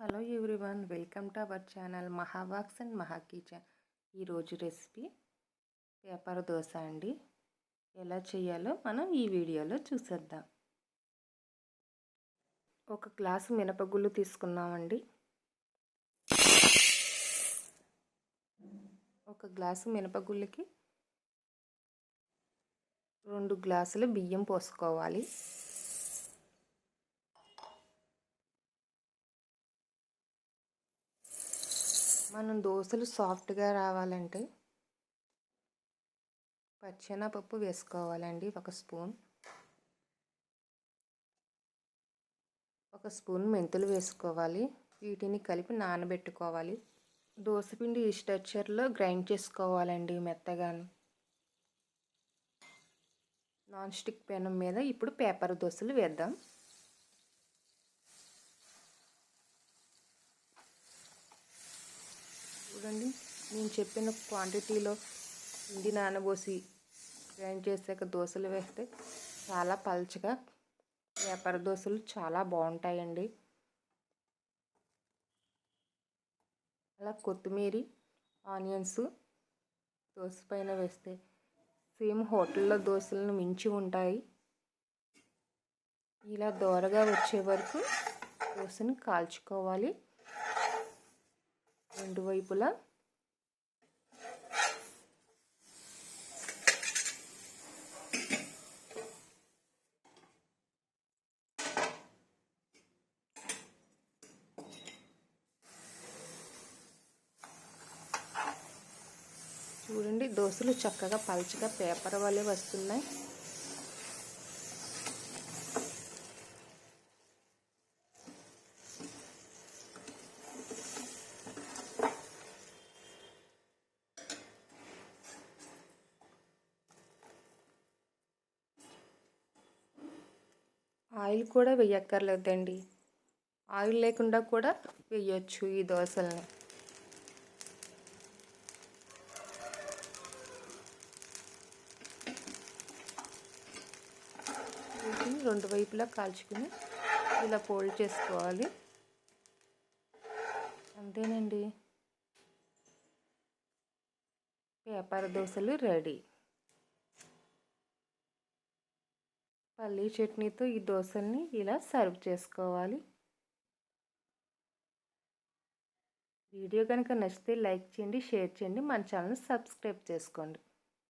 Hello everyone welcome to our channel Mahavox and Maha kitchen. ఈరోజు recipe paper dosa అండి. ఎలా చేయాలో మనం ఈ వీడియోలో చూసేద్దాం. ఒక గ్లాసు మినపగుళ్ళు తీసుకున్నామండి. ఒక గ్లాసు మినపగుళ్ళకి రెండు గ్లాసులు బియ్యం పోసుకోవాలి. మనం దోశలు సాఫ్ట్గా రావాలంటే పచ్చెనపప్పు వేసుకోవాలండి ఒక స్పూన్. ఒక స్పూన్ మెంతులు వేసుకోవాలి. వీటిని కలిపి నానబెట్టుకోవాలి. దోశపిండి ఈ స్ట్రక్చర్లో గ్రైండ్ చేసుకోవాలండి మెత్తగాను. నాన్ స్టిక్ పెనం మీద ఇప్పుడు పేపర్ దోశలు వేద్దాం. చూడండి. నేను చెప్పిన క్వాంటిటీలో పిండి నానబోసి గ్రైండ్ చేసాక దోశలు వేస్తే చాలా పల్చగా పేపర్ దోశలు చాలా బాగుంటాయండి. అలా కొత్తిమీర ఆనియన్స్ దోశ పైన వేస్తే సేమ్ హోటల్లో దోశలను మించి ఉంటాయి. ఇలా దోరగా వచ్చే వరకు దోశని కాల్చుకోవాలి. రెండు వైపులా. చూడండి దోశలు చక్కగా పలుచగా పేపర్ వల్లే వస్తున్నాయి. ఆయిల్ కూడా వేయక్కర్లేదండి ఆయిల్ లేకుండా కూడా వేయచ్చు ఈ దోశల్ని. రెండు వైపులా కాల్చుకుని ఇలా ఫోల్డ్ చేసుకోవాలి. అంతేనండి. పేపర్ దోశలు రెడీ. పల్లీ చట్నీతో ఈ దోశల్ని ఇలా సర్వ్ చేసుకోవాలి. వీడియో కనుక నచ్చితే లైక్ చేయండి షేర్ చేయండి మన ఛానల్ సబ్స్క్రైబ్ చేసుకోండి.